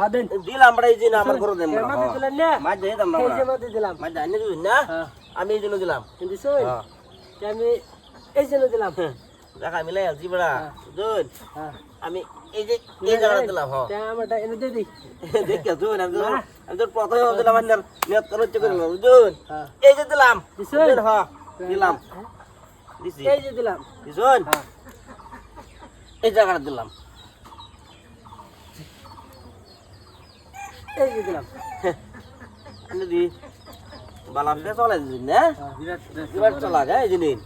হ্যাঁ দেন দিলাম আমার দেন এর মধ্যে দিলেন না? মাছ দিয়ে দাম না এই যে মধ্যে দিলাম। মাছ জানি দিবেন না? হ্যাঁ। আমি এই জন্য দিলাম। হ্যাঁ। আমি এই জন্য দিলাম। দেখা মিলাই আলছি বড়া। বুঝুন হ্যাঁ। আমি এই যে এই জায়গাটা দিলাম। হ্যাঁ। আমারটা এনে দিয়ে দিই। দেখে শুন আমি আমি তো প্রথমে দিলাম আপনার নিয়ত করে হচ্ছে করে বুঝুন হ্যাঁ। এই যে দিলাম। দিছেন? বুঝুন, হ্যাঁ। দিলাম। হ্যাঁ, দিছি। এই যে দিলাম। দিছুন হ্যাঁ। এই জায়গাটা দিলাম। এই যে দিলাম। আপনি দি। বালামটা চলে দিন না? হ্যাঁ চলা যায় এই জিনিস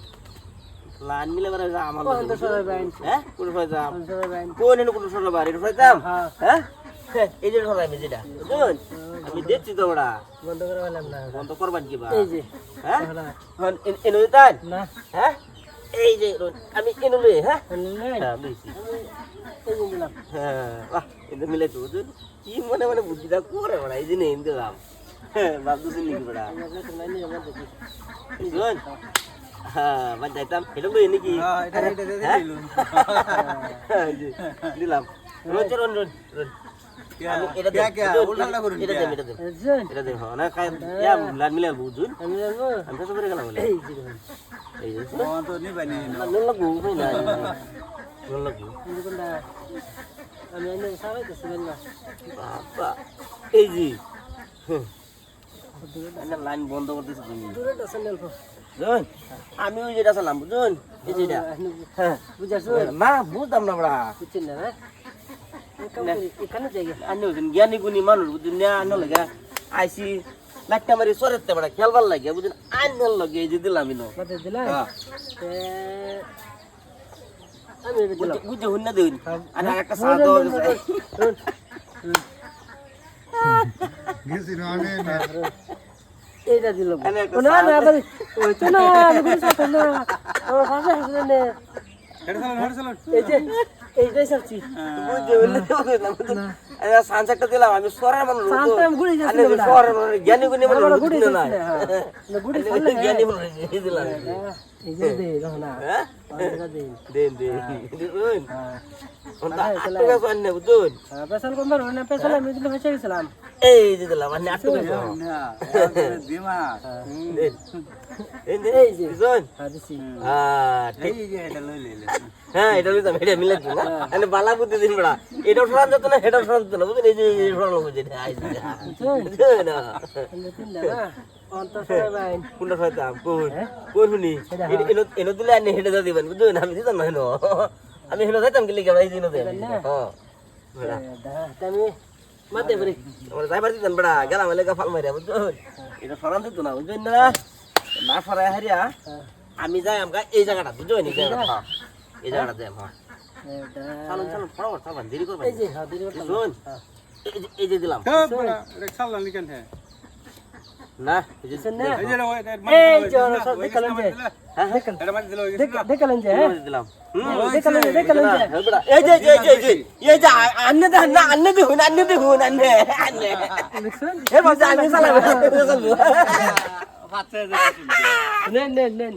লাইন মিলে বেড়ে যা আমার কোন তো সবাই বাইন হ্যাঁ কোন বাইন এনে কোন সরা ফাইতাম হ্যাঁ। হ্যাঁ? হ্যাঁ, এই যে সরাই আমি যেটা বুঝুন আমি দেখছি তো বড়া বন্ধ করে না। বন্ধ করবান কি বা? এই যে। হ্যাঁ? এনে দিতান? না। হ্যাঁ? এই যে আমি এনে লই হ্যাঁ? হ্যাঁ হ্যাঁ বাহ এটা মিলে তো কি মনে মনে বুদ্ধিটা করে বড়া এই যে নিয়ে দিলাম হ্যাঁ ভাবতেছি নাকি বড়া এই যে নাই নিয়ে মধ্যে দিই বুঝুন হ্যাঁ বাদ যাইতাম এটা লই নাকি? হ্যাঁ, এটা এটা দিয়ে হ্যাঁ? দিলুন হ্যাঁ, এই যে, দিলাম রোজ এটা দেন, এটা দেন হ্যাঁ না কাই ইয়া লাল মিলে বুঝুন। আমি তো গেলাম আমি ওই যেটা চালাম বুঝুন হ্যাঁ না বুঝতাম না জ্ঞানী গুণী মানুষ বুঝুন আইসি লাইটটা মারি সরেতে বড়া খেলবার লাগে বুঝুন আইনার লাগে এই যে দিলাম হ্যাঁ বুঝে হুন না দিন আর একটা সাদা। এইটা দিলাম না না ওই তো না আমি কোনো সাথে না আমার হেড চালান এই যে এইটাই সানসেটটা দিলাম আমি মানুষ মানুষ জ্ঞানী গুণী মানুষ না। জ্ঞানী মানুষ দিলাম। এই যে হ্যাঁ? হ্যাঁ। দিলাম হ্যাঁ হ্যাঁ এটা হ্যাঁ মিলে দিন না মানে বালা বুদ্ধি দিন বড়া। এটা সরান যেত না এটা সরান যেত না বুঝলেন এই যে এই সরানো বুঝে না কোনটা সরাইতাম কোন হ্যাঁ? কোন শুনি? এনো দিলে আনি হেডে দা দিবেন আমি দিতাম না হেনো আমি হেনো যাইতাম কি লিখে এই দিনও দেন? হ্যাঁ। মাতে বলি আমরা যাইবার দিতেন বড়া। গেলাম এলাকা ফাল মারিয়া বুঝুন এটা সরান না বুঝুন না? না সরাই হারিয়া আমি যাই আমগা এই জায়গাটা বুঝুন এই জায়গাটা হ্যাঁ। এই জায়গাটা যাই হ্যাঁ চালুন চালুন ফটাফট চালুন দেরি করবেন এই যে হ্যাঁ দিদি শুন এই যে- দিলাম হ্যাঁ এটা চালান লিখেন হ্যাঁ না এই যে না এই যে এই যে সব দেখালেন যে হ্যাঁ হ্যাঁ এটা মাঝে দিলো দেখালেন যে হ্যাঁ দিলাম দেখালেন দেখালেন যে এই যে এই যে এই যে, এই যে আন্নে দে না আন্নে দেখুন আন্নে দেখুন আন্নে আন্নে এ বাবা আমি চালাবো চালাবো নেন নেন নেন